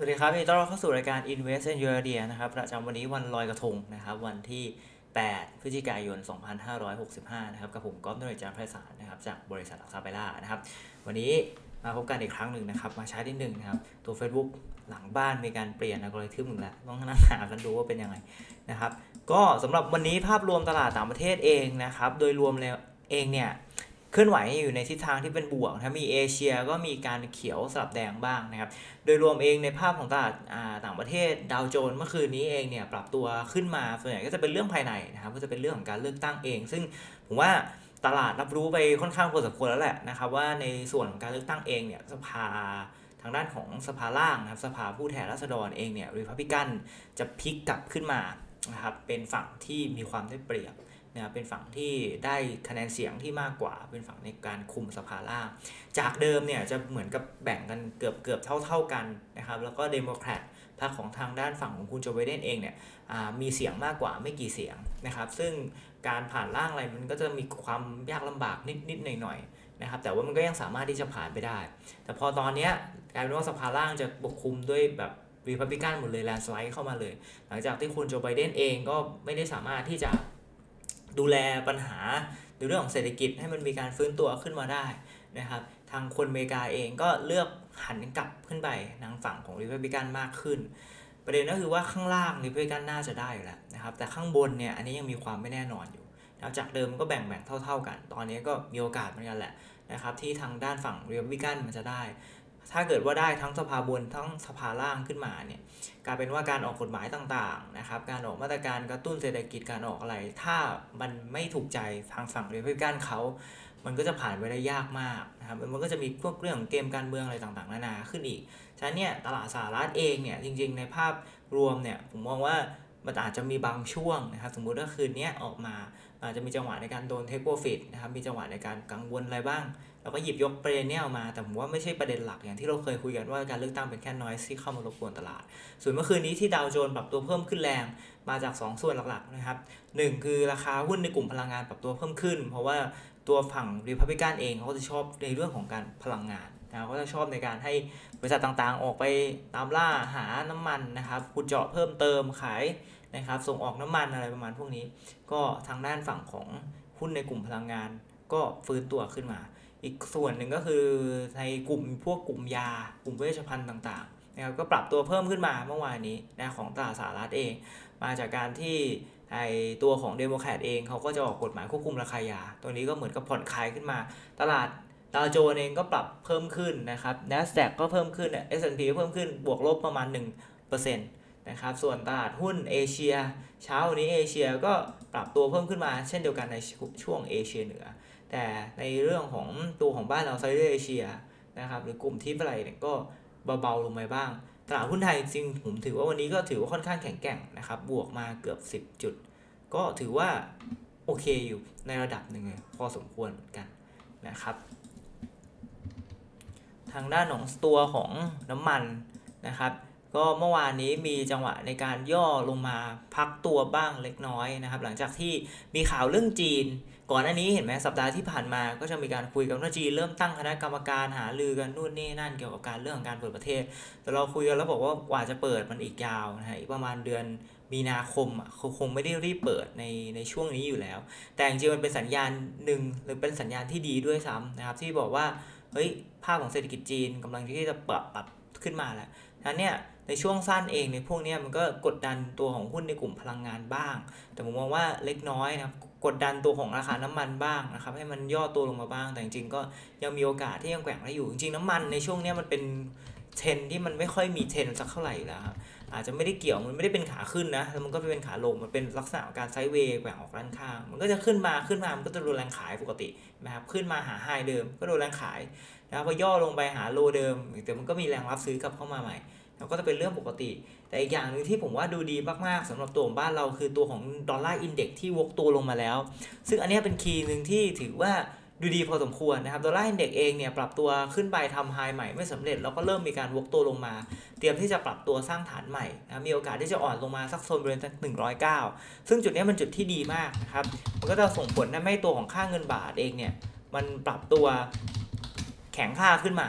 สวัสดีครับยินดีต้อนรับเข้าสู่รายการ Invest in Your Idea นะครับประจำวันนี้วันลอยกระทงนะครับ วันที่ 8 พฤศจิกายน 2565 นะครับกับผมก๊อฟนริจารไพศาลนะครับจากบริษัทอักษาเบล่านะครับ วันนี้มาพบกันอีกครั้งหนึ่งนะครับ มาใช้ที่หนึ่งนะครับ ตัว Facebook หลังบ้านมีการเปลี่ยนอัลกอริทึมหนึ่งแล้วต้องนั่งหากันดูว่าเป็นยังไงนะครับ ก็สำหรับวันนี้ภาพรวมตลาดต่างประเทศเองนะครับ โดยรวมแล้วเองเนี่ย เคลื่อนไหวอยู่ในทิศทางที่เป็นบวกนะครับมีเอเชียก็มีการเขียวสลับแดงบ้างนะครับ โดยรวมเองในภาพของตลาดต่างประเทศดาวโจนส์เมื่อคืนนี้เองเนี่ยปรับตัวขึ้นมาส่วนใหญ่ก็จะเป็นเรื่องภายในนะครับก็จะเป็นเรื่องของการเลือกตั้งเอง ซึ่งผมว่าตลาดรับรู้ไปค่อนข้างพอสมควรแล้วแหละนะครับว่าในส่วนของการเลือกตั้งเองเนี่ยสภาทางด้านของสภาล่างนะครับสภาผู้แทนราษฎรเองเนี่ยริพับลิกันจะพลิกกลับขึ้นมานะครับเป็นฝั่งที่มีความได้เปรียบ นะครับเป็นฝั่งที่ได้คะแนนเสียงที่มากกว่า เป็นฝั่งในการคุมสภาล่าง จากเดิมเนี่ยจะเหมือนกับแบ่งกันเกือบเกือบเท่าเท่าๆกันนะครับแล้วก็เดโมแครตพรรคของทางด้านฝั่งของคุณโจไบเดนเองเนี่ยมีเสียงมากกว่าไม่กี่เสียงนะครับซึ่งการผ่านร่างอะไรมันก็จะมีความยากลำบากนิดนิดหน่อยหน่อยๆนะครับแต่ว่ามันก็ยังสามารถที่จะผ่านไปได้ แต่พอตอนเนี้ยกลายเป็นว่าสภาล่างจะปกคุมด้วยแบบรีพับลิกันหมดเลยแลนสไลด์เข้ามาเลย หลังจากที่คุณโจไบเดนเองก็ไม่ได้สามารถที่จะ ดูแลปัญหาในเรื่องของเศรษฐกิจให้มันมีการฟื้นตัวขึ้นมาได้นะครับ ทางคนอเมริกาเองก็เลือกหันกลับขึ้นไปทางฝั่งของริพับลิกันมากขึ้น ประเด็นก็คือว่าข้างล่างริพับลิกันน่าจะได้อยู่แล้วนะครับ แต่ข้างบนเนี่ยอันนี้ยังมีความไม่แน่นอนอยู่นะครับจากเดิมก็แบ่งแบ่งเท่า ๆกัน ตอนนี้ก็มีโอกาสเหมือนกันแหละนะครับที่ทางด้านฝั่งริพับลิกันมันจะได้ ถ้าเกิดว่าได้ทั้งสภาบนทั้งสภาล่างขึ้นมาเนี่ยกลายเป็นว่าการออกกฎหมายต่างๆนะครับการออกมาตรการกระตุ้นเศรษฐกิจการออกอะไร ถ้ามันไม่ถูกใจทางฝั่งเรพับลิกันเขามันก็จะผ่านไปได้ยากมากนะครับมันก็จะมีพวกเรื่องของเกมการเมืองอะไรต่างๆ นานาขึ้นอีกฉะนั้นเนี่ยตลาดสหรัฐเองเนี่ยจริงๆ ในภาพรวมเนี่ยผมมองว่า มันอาจจะมีบางช่วงนะครับ สมมุติว่าคืนนี้ออกมาอาจจะมีจังหวะในการโดนเทคโปรฟิตนะครับ มีจังหวะในการกังวลอะไรบ้าง เราก็หยิบยกประเด็นเนี้ยออกมา แต่ผมว่าไม่ใช่ประเด็นหลักอย่างที่เราเคยคุยกันว่าการเลือกตั้งเป็นแค่น้อยที่เข้ามารบกวนตลาด ส่วนเมื่อคืนนี้ที่ดาวโจนส์ปรับตัวเพิ่มขึ้นแรงมาจาก 2 ส่วนหลักๆนะครับหนึ่งคือราคาหุ้นในกลุ่มพลังงานปรับตัวเพิ่มขึ้น เพราะว่าตัวฝั่งรีพับลิกันเองเขาจะชอบในเรื่องของการพลังงานนะเขาจะชอบในการให้บริษัทต่างๆ ออกไปตามล่าหาน้ำมันนะครับขุดเจาะเพิ่มเติมขาย นะครับ ส่งออกน้ำมันอะไรประมาณพวกนี้ ก็ทางด้านฝั่งของหุ้นในกลุ่มพลังงาน ก็ฟื้นตัวขึ้นมา อีกส่วนหนึ่งก็คือในกลุ่มพวกกลุ่มยา กลุ่มเวชภัณฑ์ต่างๆนะครับก็ปรับตัวเพิ่มขึ้นมาเมื่อวานนี้นะของตลาดสหรัฐเอง มาจากการที่ไอตัวของเดโมแครตเองเขาก็จะออกกฎหมายควบคุมราคายา ตัวนี้ก็เหมือนกับผ่อนคลายขึ้นมา ตลาดดาวโจนส์เองก็ปรับเพิ่มขึ้นนะครับ NASDAQ ก็เพิ่มขึ้น S&P ก็เพิ่มขึ้นบวกลบประมาณ 1%นะครับ ส่วนตลาดหุ้นเอเชีย เช้าวันนี้เอเชียก็ปรับตัวเพิ่มขึ้นมาเช่นเดียวกันในช่วงเอเชียเหนือ แต่ในเรื่องของตัวของบ้านเราไซเด์เอเชียนะครับหรือกลุ่มทิปอะไรเนี่ยก็เบาๆลงไปบ้าง ตลาดหุ้นไทยจริงผมถือว่าวันนี้ก็ถือว่าค่อนข้างแข็งแกร่งนะครับ บวกมาเกือบ 10 จุด ก็ถือว่าโอเคอยู่ในระดับหนึ่งพอสมควรกันนะครับ ทางด้านของตัวของน้ำมันนะครับ ก็เมื่อวานนี้มีจังหวะในการย่อลงมาพักตัวบ้างเล็กน้อยนะครับ หลังจากที่มีข่าวเรื่องจีน ก่อนหน้านี้เห็นไหมสัปดาห์ที่ผ่านมาก็จะมีการคุยกันว่าจีนเริ่มตั้งคณะกรรมการหารือกันนู่นนี่นั่นเกี่ยวกับการเรื่องของการเปิดประเทศ แต่เราคุยกันแล้วบอกว่ากว่าจะเปิดมันอีกยาวนะฮะอีกประมาณเดือนมีนาคมอะเขาคงไม่ได้รีบเปิดในในช่วงนี้อยู่แล้ว แต่จริงๆมันเป็นสัญญาณหนึ่งหรือเป็นสัญญาณที่ดีด้วยซ้ำนะครับ ที่บอกว่าเฮ้ยภาพของเศรษฐกิจจีนกำลังที่จะปรับปรับขึ้นมาแล้วนั้นเนี่ย ในช่วงสั้นเองในพวกนี้มันก็กดดันตัวของหุ้นในกลุ่มพลังงานบ้าง แต่ผมมองว่าเล็กน้อยนะครับกดดันตัวของราคาน้ำมันบ้างนะครับให้มันย่อตัวลงมาบ้าง แต่จริงๆก็ยังมีโอกาสที่ยังแกว่งได้อยู่ จริงๆน้ำมันในช่วงนี้มันเป็นเทรนที่มันไม่ค่อยมีเทรนสักเท่าไหร่แล้วครับอาจจะไม่ได้เกี่ยวมันไม่ได้เป็นขาขึ้นนะแล้วมันก็เป็นขาลงมันเป็นลักษณะการไซด์เวย์แกว่งออกด้านข้าง มันก็จะขึ้นมาขึ้นมามันก็จะโดนแรงขายปกตินะครับขึ้นมาหาไฮเดิมก็โดนแรงขายนะครับพอย่อลงไปหาโลเดิม แต่มันก็มีแรงรับซื้อกลับเข้ามาใหม่ แล้วก็จะเป็นเรื่องปกติ แต่อีกอย่างหนึ่งที่ผมว่าดูดีมากๆสำหรับตัวของบ้านเราคือตัวของดอลลาร์อินเด็กที่วกตัวลงมาแล้ว ซึ่งอันนี้เป็นคีย์หนึ่งที่ถือว่าดูดีพอสมควรนะครับ ดอลลาร์อินเด็กเองเนี่ยปรับตัวขึ้นไปทำไฮใหม่ไม่สำเร็จ แล้วก็เริ่มมีการวกตัวลงมา เตรียมที่จะปรับตัวสร้างฐานใหม่นะมีโอกาสที่จะอ่อนลงมาสักโซนบริเวณหนึ่งร้อยเก้าซึ่งจุดนี้มันจุดที่ดีมากนะครับ มันก็จะส่งผลทำให้ตัวของค่าเงินบาทเองเนี่ยมันปรับตัวแข็งค่าขึ้นมา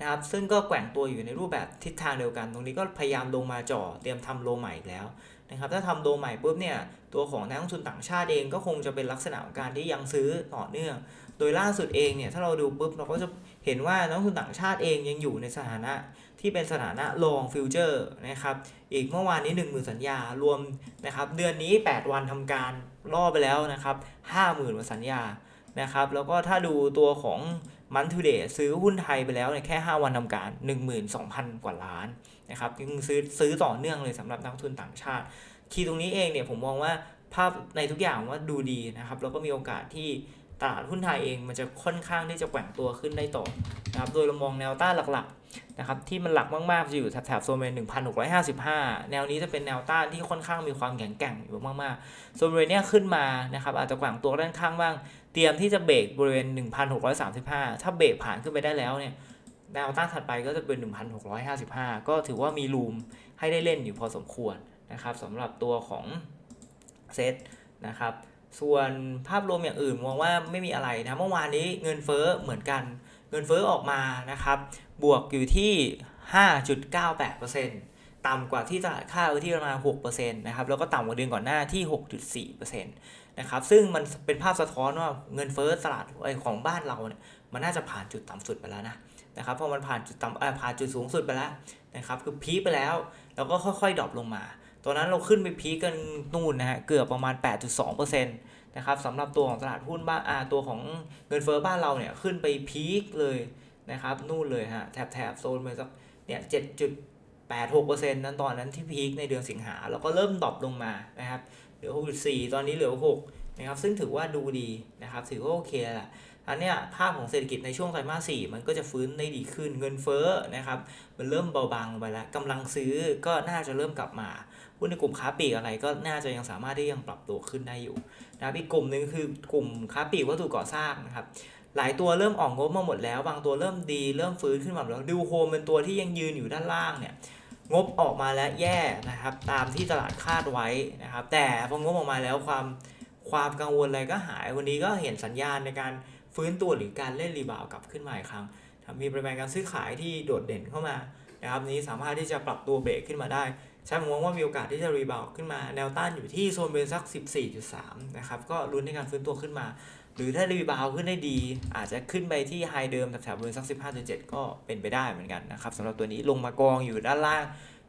นะครับซึ่งก็แกว่งตัวอยู่ในรูปแบบทิศทางเดียวกัน ตรงนี้ก็พยายามลงมาจ่อเตรียมทำโลใหม่อีกแล้วนะครับถ้าทำโลใหม่ปุ๊บเนี่ยตัวของนักลงทุนต่างชาติเองก็คงจะเป็นลักษณะของการที่ยังซื้อต่อเนื่อง โดยล่าสุดเองเนี่ยถ้าเราดูปุ๊บเราก็จะเห็นว่านักลงทุนต่างชาติเองยังอยู่ในสถานะที่เป็นสถานะ long future นะครับอีกเมื่อวานนี้1 0,000สัญญารวมนะครับเดือนนี้ 8 วันทำการล่อไปแล้วนะครับ50,000กว่าสัญญานะครับแล้วก็ถ้าดูตัวของ มันทูเดย์ซื้อหุ้นไทยไปแล้วเนี่ยแค่ 5 วันทำการ 12,000 กว่าล้านนะครับยังซื้อซื้อต่อเนื่องเลยสำหรับนักทุนต่างชาติ คีย์ตรงนี้เองเนี่ยผมมองว่าภาพในทุกอย่างว่าดูดีนะครับแล้วก็มีโอกาสที่ตลาดหุ้นไทยเองมันจะค่อนข้างที่จะแกว่งตัวขึ้นได้ต่อนะครับโดยเรามองแนวต้านหลักๆนะครับที่มันหลักมากๆจะอยู่แถบๆโซนบริเวณ1,655 แนวนี้จะเป็นแนวต้านที่ค่อนข้างมีความแข็งแกร่งอยู่มากๆโซนเวณเนี้ยขึ้นมานะครับอาจจะแกว่งตัวด้านข้างบ้าง เตรียมที่จะเบรกบริเวณ 1,635 ถ้าเบรกผ่านขึ้นไปได้แล้วเนี่ยแนวต้านถัดไปก็จะเป็น 1,655 ก็ถือว่ามีรูมให้ได้เล่นอยู่พอสมควรนะครับสำหรับตัวของเซตนะครับ ส่วนภาพรวมอย่างอื่นมองว่าไม่มีอะไรนะ เมื่อวานนี้เงินเฟ้อเหมือนกัน เงินเฟ้อออกมานะครับ บวกอยู่ที่ 5.98%ต่ำกว่าที่ตลาดคาดไว้ที่ประมาณ6%นะครับ แล้วก็ต่ำกว่าเดือนก่อนหน้าที่ 6.4%น นะครับซึ่งมันเป็นภาพสะท้อนว่าเงินเฟ้อตลาดไอ้ของบ้านเราเนี่ยมันน่าจะผ่านจุดต่ำสุดไปแล้วนะนะครับเพราะมันผ่านจุดต่ำอ่อผ่านจุดสูงสุดไปแล้วนะครับคือพีคไปแล้วแล้วก็ค่อยๆดรอปลงมาตอนนั้นเราขึ้นไปพีคกันนู่นนะฮะเกือบประมาณ 8.2%นะครับสำหรับตัวของตลาดหุ้นบ้านอ่าตัวของเงินเฟ้อบ้านเราเนี่ยขึ้นไปพีคเลยนะครับนู่นเลยฮะแถบแถบโซนไปสักเนี่ย 8-6%นั้นตอนนั้นที่พีคในเดือนสิงหาแล้วก็เริ่มดรอปลงมานะครับเหลือ 6.4 ตอนนี้เหลือ 6 นะครับ ซึ่งถือว่าดูดีนะครับ ถือว่าโอเคแหละอันเนี้ยภาพของเศรษฐกิจในช่วงไตรมาส 4 มันก็จะฟื้นได้ดีขึ้น เงินเฟ้อนะครับ มันเริ่มเบาบางลงไปแล้วกำลังซื้อก็น่าจะเริ่มกลับมาหุ้นในกลุ่มค้าปลีกอะไรก็น่าจะยังสามารถที่ยังปรับตัวขึ้นได้อยู่นะครับอีกกลุ่มหนึ่งคือกลุ่มค้าปลีกวัตถุก่อสร้างนะครับหลายตัวเริ่มออกงบมาหมดแล้ว บางตัวเริ่มดีเริ่มฟื้นขึ้นมาแล้วดูโฮมเป็นตัวที่ยังยืนอยู่ด้านล่างเนี่ย งบออกมาแล้วแย่นะครับ ตามที่ตลาดคาดไว้นะครับ แต่พองบออกมาแล้วความความกังวลอะไรก็หาย วันนี้ก็เห็นสัญญาณในการฟื้นตัวหรือการเล่นรีบาวกลับขึ้นมาอีกครั้งมีปริมาณการซื้อขายที่โดดเด่นเข้ามานะครับนี้สามารถที่จะปรับตัวเบรกขึ้นมาได้ใช่ผมมองว่ามีโอกาสที่จะรีบาวขึ้นมาแนวต้านอยู่ที่โซนเบรสัก 14.3 นะครับ ก็ลุ้นในการฟื้นตัวขึ้นมา หรือถ้ารีบาวขึ้นได้ดี อาจจะขึ้นไปที่ไฮเดิมแถวๆบริเวณสัก 15.7 ก็เป็นไปได้เหมือนกันนะครับสำหรับตัวนี้ลงมากองอยู่ด้านล่าง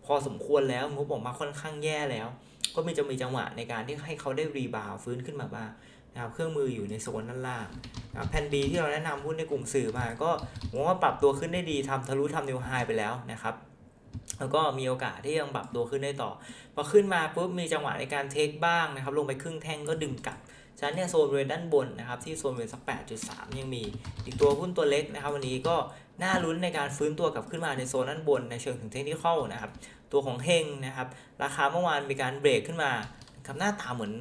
พอสมควรแล้วงบออกมาค่อนข้างแย่แล้ว ก็มีจะมีจังหวะในการที่ให้เขาได้รีบาวฟื้นขึ้นมาบ้างนะครับเครื่องมืออยู่ในโซนด้านล่างนะแผ่น B ที่เราแนะนำหุ้นในกลุ่มสื่อมา ก็ผมว่าปรับตัวขึ้นได้ดีทำทะลุทำนิวไฮไปแล้วนะครับแล้วก็มีโอกาสที่ยังปรับตัวขึ้นได้ต่อ พอขึ้นมาปุ๊บมีจังหวะในการเทคบ้างนะครับ ลงไปครึ่งแท่งก็ดึงกลับ ฉะนั้นเนี่ยโซนบริเวณด้านบนนะครับที่โซนบริเวณสัก 8.3 ยังมี อีกตัวหุ้นตัวเล็กนะครับ วันนี้ก็น่าลุ้นในการฟื้นตัวกลับขึ้นมาในโซนด้านบนในเชิงถึงเทคนิคนะครับตัวของเฮงนะครับ ราคาเมื่อวานมีการเบรกขึ้นมาครับหน้าตาเหมือน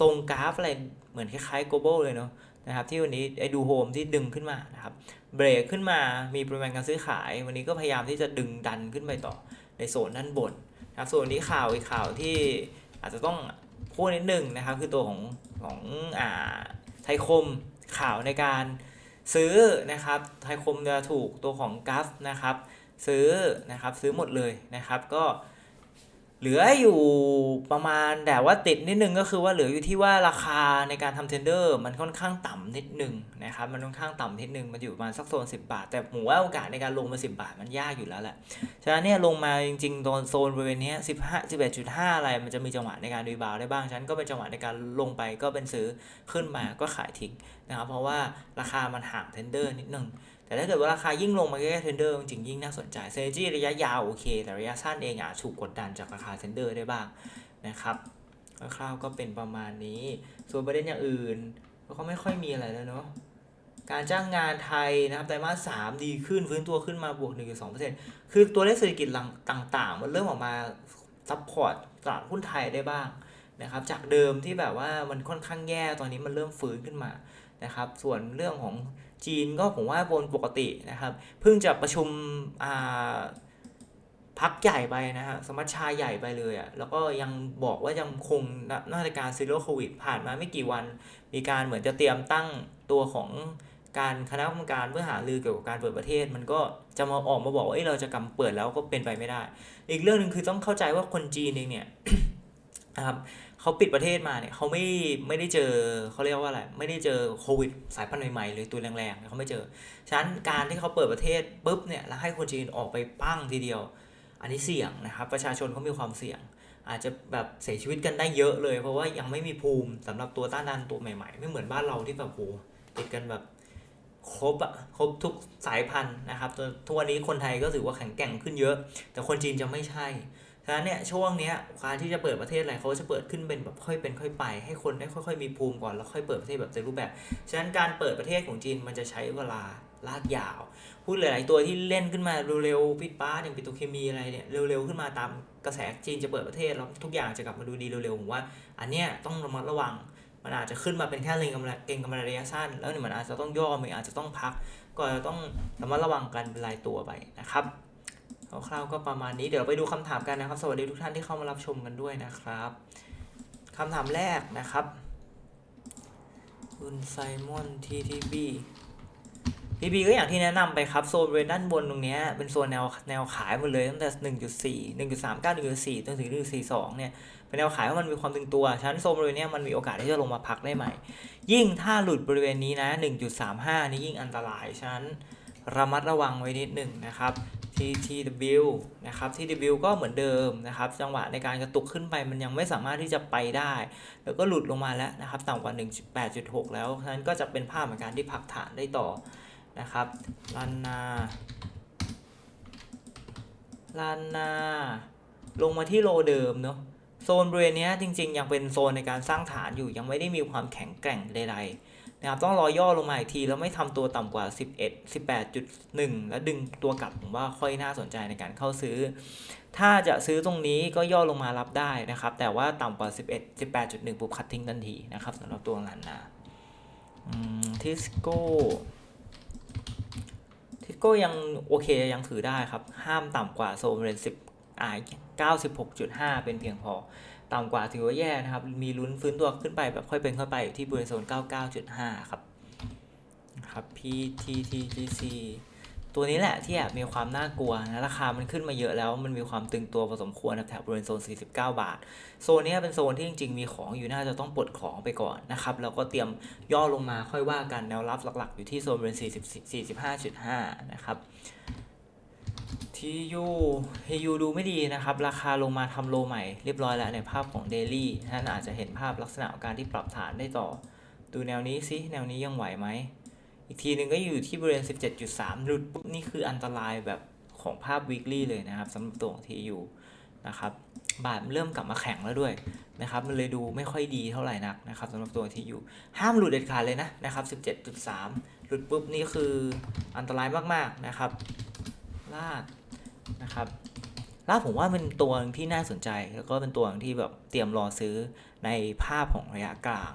ทรงกราฟอะไรเหมือนคล้ายๆ global เลยเนาะนะครับที่วันนี้ไอ้ดูโฮมที่ดึงขึ้นมานะครับเบรกขึ้นมามีปริมาณการซื้อขาย วันนี้ก็พยายามที่จะดึงดันขึ้นไปต่อในโซนด้านบนนะครับส่วนนี้ข่าวอีกข่าวที่อาจจะต้องพูดนิดนึงนะครับ คือตัวของ ของอ่าไทยคมข่าวในการซื้อนะครับ ไทยคมจะถูกตัวของกัฟนะครับ ซื้อนะครับซื้อหมดเลยนะครับ ก็ เหลืออยู่ประมาณแต่ว่าติดนิดนึงก็คือว่าเหลืออยู่ที่ว่าราคาในการทำเทนเดอร์มันค่อนข้างต่ำนิดนึงนะครับมันค่อนข้างต่ำนิดนึงมันอยู่ประมาณสักโซน 10 บาท แต่ผมว่าโอกาสในการลงมา 10 บาทมันยากอยู่แล้วแหละฉะนั้นเนี่ยลงมาจริงๆโดนโซนบริเวณนี้ย15 11.5 อะไรมันจะมีจังหวะในการรีบาวได้บ้างฉะนันก็เป็นจังหวะในการลงไปก็เป็นซื้อขึ้นมาก็ขายทิ้งนะครับเพราะว่าราคามันห่างเทนเดอร์นิดนึงแต่ถ้าเกิดว่าราคายิ่งลงมาใกล้เทนเดอร์จริงยิ่งน่าสนใจเซนจี้ระยะยาวโอเค แต่ระยะสั้นเองอาจถูกกดดันจากราคาเทนเดอร์ได้บ้างนะครับคร่าวๆก็เป็นประมาณนี้ ส่วนประเด็นอย่างอื่นก็ไม่ค่อยมีอะไรแล้วเนาะการจ้างงานไทยนะครับไตรมาสสามดีขึ้นฟื้นตัวขึ้นมาบวก 1.2%คือตัวเลขเศรษฐกิจหลังต่างๆ มันเริ่มออกมาซัพพอร์ตตลาดหุ้นไทยได้บ้างนะครับจากเดิมที่แบบว่ามันค่อนข้างแย่ตอนนี้มันเริ่มฟื้นขึ้นมา นะครับ ส่วนเรื่องของจีนก็ผมว่าบนปกตินะครับ เพิ่งจะประชุมพักใหญ่ไปนะฮะสมัชชาใหญ่ไปเลยอะ่ะแล้วก็ยังบอกว่ายังคงมาตรการซีโร่โควิดผ่านมาไม่กี่วัน มีการเหมือนจะเตรียมตั้งตัวของการคณะกรรมการเพื่อหารือเกี่ยวกับการเปิดประเทศ มันก็จะมาออกมาบอกว่าเอ้ยเราจะกำเปิดแล้วก็เป็นไปไม่ได้ อีกเรื่องหนึ่งคือต้องเข้าใจว่าคนจีนเองเนี่ยนะครับ เขาปิดประเทศมาเนี่ยเขาไม่ไม่ได้เจอเขาเรียกว่าอะไรไม่ได้เจอโควิดสายพันธุ์ใหม่ๆเลยตัวแรงๆเขาไม่เจอฉะนั้นการที่เขาเปิดประเทศปุ๊บเนี่ยแล้วให้คนจีนออกไปปั้งทีเดียว อันนี้เสี่ยงนะครับประชาชนเขามีความเสี่ยง อาจจะแบบเสียชีวิตกันได้เยอะเลย เพราะว่ายังไม่มีภูมิสำหรับตัวต้านทานตัวใหม่ๆ ไม่เหมือนบ้านเราที่แบบโหติดกันแบบครบอะครบทุกสายพันธุ์นะครับทุกวันนี้คนไทยก็ถือว่าแข็งแกร่งขึ้นเยอะ แต่คนจีนจะไม่ใช่ ฉะนั้นเนี่ยช่วงเนี้ยการที่จะเปิดประเทศอะไรเขาจะเปิดขึ้นเป็นแบบค่อยเป็นค่อยไปให้คนได้ค่อย ๆ มีภูมิก่อนแล้วค่อยเปิดประเทศแบบเต็มรูปแบบฉะนั้นการเปิดประเทศของจีนมันจะใช้เวลาลากยาวพูดหลาย ๆ ตัวที่เล่นขึ้นมาเร็วๆปิดป้าอย่างปิโตรเคมีอะไรเนี่ยเร็วๆขึ้นมาตามกระแสจีนจะเปิดประเทศแล้วทุกอย่างจะกลับมาดูดีเร็วๆผมว่า อันเนี้ยต้องระมัดระวังมันอาจจะขึ้นมาเป็นแค่เล็งกำไรเก็งกำไรระยะสั้น แล้วเนี่ยมันอาจจะต้องย่อมันอาจจะต้องพัก ก็จะต้องระมัดระวังกันเป็นรายตัวไปนะครับ คร่าวๆก็ประมาณนี้เดี๋ยวไปดูคำถามกันนะครับ สวัสดีทุกท่านที่เข้ามารับชมกันด้วยนะครับคำถามแรกนะครับคุณไซมอนทีทีบีทีบีก็อย่างที่แนะนำไปครับโซนบริเวณด้านบนตรงนี้เป็นโซนแนวแนวขายหมดเลยตั้งแต่1.4 1.39 1.4จนถึง1.42เนี่ยเป็นแนวขายว่าะมันมีความตึงตัวฉะนั้นโซนบริเวณนี้มันมีโอกาสที่จะลงมาพักได้ใหม่ ยิ่งถ้าหลุดบริเวณนี้นะ 1.35 นี่ยิ่งอันตรายฉะนั้น ระมัดระวังไว้นิดหนึ่งนะครับ TTW นะครับ TTW ก็เหมือนเดิมนะครับ จังหวะในการกระตุกขึ้นไปมันยังไม่สามารถที่จะไปได้ แล้วก็หลุดลงมาแล้วนะครับ ต่ำกว่า 1.8.6 แล้วฉะนั้นก็จะเป็นภาพเหมือนการที่ผักฐานได้ต่อนะครับลันนาลันนา ลงมาที่โลเดิมเนาะโซนบริเวณนี้จริงๆ ยังเป็นโซนในการสร้างฐานอยู่ยังไม่ได้มีความแข็งแกร่งใดๆ นะครับต้องรอย่อลงมาอีกที แล้วไม่ทำตัวต่ำกว่า 11 18.1 แล้วดึงตัวกลับผมว่าค่อยน่าสนใจในการเข้าซื้อ ถ้าจะซื้อตรงนี้ก็ย่อลงมารับได้นะครับ แต่ว่าต่ำกว่า 11 18.1ปุ๊บคัดทิ้งทันทีนะครับสำหรับตัวลันนาทิสโก้ทิสโก้ยังโอเคยังถือได้ครับ ห้ามต่ำกว่าโซนเรน10อ่า96.5 เป็นเพียงพอ ต่ำกว่าถือว่าแย่นะครับ มีลุ้นฟื้นตัวขึ้นไปแบบค่อยเป็นค่อยไปอยู่ที่บริเวณโซน 99.5 ครับครับ PTTGC ตัวนี้แหละที่แอบมีความน่ากลัวนะราคามันขึ้นมาเยอะแล้วมันมีความตึงตัวพอสมควรนะแถวบริเวณโซน 49 บาท โซนนี้เป็นโซนที่จริงๆ มีของอยู่น่าจะต้องปลดของไปก่อนนะครับแล้วก็เตรียมย่อลงมาค่อยว่ากันแนวรับหลักๆ อยู่ที่โซนบริเวณ40 45.5 นะครับ ทียูทียูดูไม่ดีนะครับ ราคาลงมาทำโลใหม่เรียบร้อยแล้วในภาพของเดลี่ท่านอาจจะเห็นภาพลักษณะการที่ปรับฐานได้ต่อ ดูแนวนี้สิแนวนี้ยังไหวไหม อีกทีหนึ่งก็อยู่ที่บริเวณ 17.3 หลุดปุ๊บนี่คืออันตรายแบบของภาพ weekly เลยนะครับสำหรับตัวของ TU นะครับบาทเริ่มกลับมาแข็งแล้วด้วยนะครับมันเลยดูไม่ค่อยดีเท่าไหร่นักนะครับสำหรับตัว TU ห้ามหลุดเด็ดขาดเลยนะนะครับ 17.3 หลุดปุ๊บนี่คืออันตรายมากๆนะครับลาก นะครับลาผมว่าเป็นตัวที่น่าสนใจ แล้วก็เป็นตัวที่แบบเตรียมรอซื้อในภาพของระยะกลาง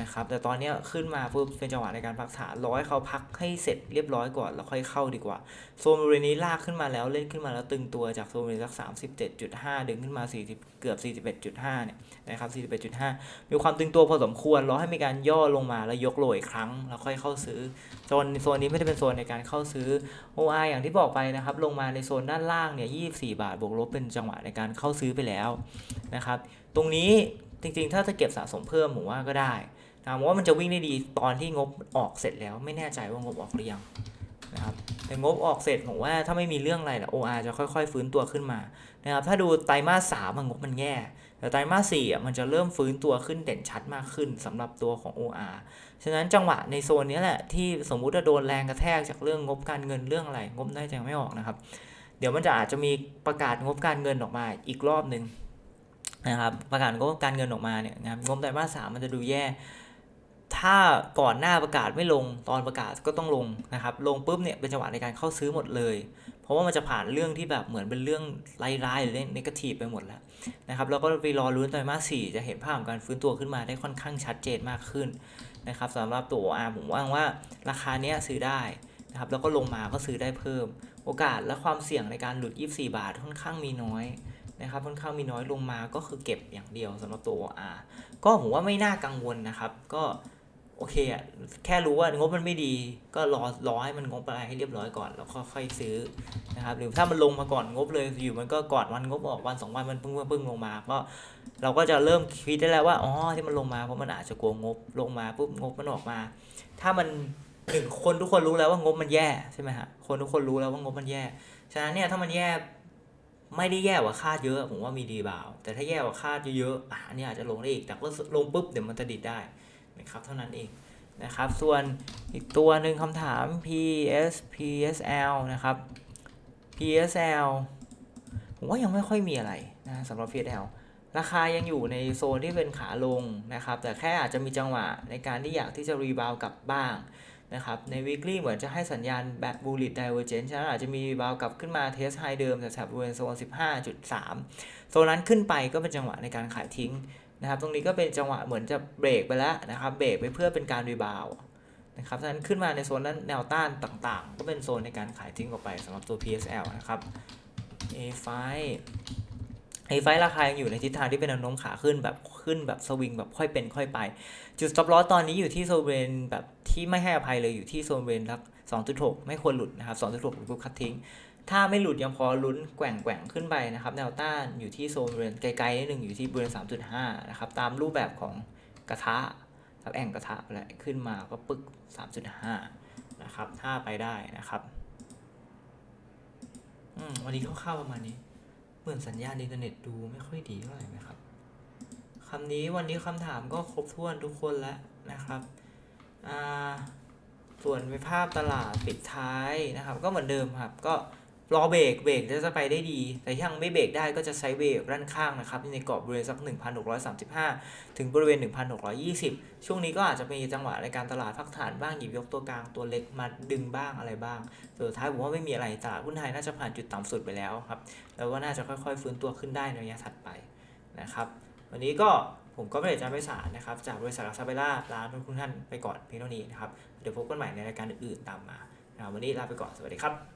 นะครับแต่ตอนนี้ขึ้นมาปุ๊บเป็นจังหวะในการพักฐานร้อยเขาพักให้เสร็จเรียบร้อยก่อนแล้วค่อยเข้าดีกว่าโซนบริเวณนี้ลากขึ้นมาแล้วเล่นขึ้นมาแล้วตึงตัวจากโซนบริเวณสัก 37.5 ดึงขึ้นมา 40 เกือบ 41.5 เนี่ยนะครับ 41.5 มีความตึงตัวพอสมควรรอให้มีการย่อลงมาแล้วยกโหลอีกครั้ง แล้วค่อยเข้าซื้อโซนโซนนี้ไม่ได้เป็นโซนในการเข้าซื้อ OI อย่างที่บอกไปนะครับลงมาในโซนด้านล่างเนี่ย 24 บาทบวกลบเป็นจังหวะในการเข้าซื้อไปแล้วนะครับตรงนี้จริงๆ ถ้าจะเก็บสะสมเพิ่มผมว่าก็ได้ ถามว่ามันจะวิ่งได้ดีตอนที่งบออกเสร็จแล้ว ไม่แน่ใจว่างบออกหรือยังนะครับแต่งบออกเสร็จผมว่าถ้าไม่มีเรื่องอะไรนะ OR จะค่อยๆ ฟื้นตัวขึ้นมานะครับถ้าดูไตรมาสสามงบมันแย่แต่ไตรมาสสี่มันจะเริ่มฟื้นตัวขึ้นเด่นชัดมากขึ้นสำหรับตัวของ OR ฉะนั้นจังหวะในโซนนี้แหละที่สมมุติว่าโดนแรงกระแทกจากเรื่องงบการเงินเรื่องอะไรงบได้จังไม่ออกนะครับ เดี๋ยวมันจะอาจจะมีประกาศงบการเงินออกมาอีกรอบหนึ่งนะครับประกาศงบการเงินออกมาเนี่ยนะครับงบไตรมาสสามมันจะดูแย่ ถ้าก่อนหน้าประกาศไม่ลงตอนประกาศก็ต้องลงนะครับ ลงปุ๊บเนี่ยเป็นจังหวะในการเข้าซื้อหมดเลย เพราะว่ามันจะผ่านเรื่องที่แบบเหมือนเป็นเรื่องร้ายๆหรือเรื่องนกาทีฟไปหมดแล้วนะครับแล้วก็ไปรอรุ้นไตรมาสสี่จะเห็นภาพของการฟื้นตัวขึ้นมาได้ค่อนข้างชัดเจนมากขึ้นนะครับสำหรับตัว R ผมว่าว่าราคาเนี้ยซื้อได้นะครับแล้วก็ลงมาก็ซื้อได้เพิ่ม โอกาสและความเสี่ยงในการหลุด 24 บาทค่อนข้างมีน้อยนะครับค่อนข้างมีน้อยลงมาก็คือเก็บอย่างเดียวสำหรับตัว R ก็ผมว่าไม่น่ากังวลนะครับ ก็ โอเคอะแค่รู้ว่างบมันไม่ดี ก็รอรอให้มันงบอะไรให้เรียบร้อยก่อน แล้วค่อยซื้อนะครับ หรือถ้ามันลงมาก่อนงบเลยอยู่มันก็ก่อนวันงบออกวันสองวันมันพิ่งพิ่งลงมา ก็เราก็จะเริ่มคิดได้แล้วว่าอ๋อที่มันลงมาเพราะมันอาจจะกลัวงบลงมาปุ๊บงบมันออกมา ถ้ามันหนึ่งคนทุกคนรู้แล้วว่างบมันแย่ใช่ไหมฮะคนทุกคนรู้แล้วว่างบมันแย่ฉะนั้นเนี่ยถ้ามันแย่ไม่ได้แย่กว่าคาดเยอะ ผมว่ามีดีบาวแต่ถ้าแย่กว่าคาดเยอะๆอะอันนี้อาจจะลงได้อีกแต่ก็ลงปุ๊บเดี๋ยวมันจะดิดได้ นะครับเท่านั้นเองนะครับ ส่วนอีกตัวหนึ่งคำถาม PS PSL นะครับ PSL ผมว่ายังไม่ค่อยมีอะไรนะสำหรับ PSL ราคายังอยู่ในโซนที่เป็นขาลงนะครับ แต่แค่อาจจะมีจังหวะในการที่อยากที่จะรีบาวกลับบ้างนะครับ ใน weekly เหมือนจะให้สัญญาณแบบ bullish divergence ฉะนั้นอาจจะมีบาวกลับขึ้นมาเทสไฮเดิมแถวบริเวณโซน 15.3 โซนนั้นขึ้นไปก็เป็นจังหวะในการขายทิ้ง นะครับ ตรงนี้ก็เป็นจังหวะเหมือนจะเบรกไปแล้วนะครับ เบรกไปเพื่อเป็นการรีบาวนะครับฉะนั้นขึ้นมาในโซนนั้นแนวต้านต่างๆ ก็เป็นโซนในการขายทิ้งออกไปสำหรับตัว PSL นะครับ A5 A5 ราคายังอยู่ในทิศทางที่เป็นแนวโน้มขาขึ้นแบบขึ้นแบบสวิงแบบค่อยเป็นค่อยไป จุด stop loss ตอนนี้อยู่ที่โซนเวนแบบที่ไม่ให้อภัยเลยอยู่ที่โซนเวนรัก2.6 ไม่ควรหลุดนะครับ 2.6หรือปุ๊บคัดทิ้ง ถ้าไม่หลุดยังพอลุ้นแกว่งแกว่งขึ้นไปนะครับ แนวต้านอยู่ที่โซนบริเวณไกลๆนิดหนึ่งอยู่ที่บริเวณ3.5 นะครับ ตามรูปแบบของกระทะครับแอ่งกระทะแหละขึ้นมาก็ปึก 3.5 นะครับ ถ้าไปได้นะครับอืมวันนี้คร่าวๆประมาณนี้เหมือนสัญญาณอินเทอร์เน็ตดูไม่ค่อยดีเท่าไหร่นะครับคำนี้วันนี้คำถามก็ครบถ้วนทุกคนแล้วนะครับอ่าส่วนในภาพตลาดปิดท้ายนะครับ ก็เหมือนเดิมครับก็ รอเบรกเบรกจะไปได้ดี แต่ยังไม่เบรกได้ก็จะใช้เบรกด้านข้างนะครับในกรอบบริเวณสัก 1,635 ถึงบริเวณ 1,620 ช่วงนี้ก็อาจจะมีจังหวะในการตลาดพักฐานบ้างหยิบยกตัวกลางตัวเล็กมาดึงบ้างอะไรบ้างสุดท้ายผมว่าไม่มีอะไรตลาดหุ้นไทยน่าจะผ่านจุดต่ำสุดไปแล้วครับแล้วก็น่าจะค่อยๆ ฟื้นตัวขึ้นได้ในระยะถัดไปนะครับวันนี้ก็ผมก็ไม่ได้จำไปสารนะครับจากบริษัทลาซาเบล่าลาทุกท่านไปก่อนเพียงเท่านี้นะครับเดี๋ยวพบกันใหม่ในรายการอื่นๆตามมาวันนี้ลาไปก่อนสวัสดีครับ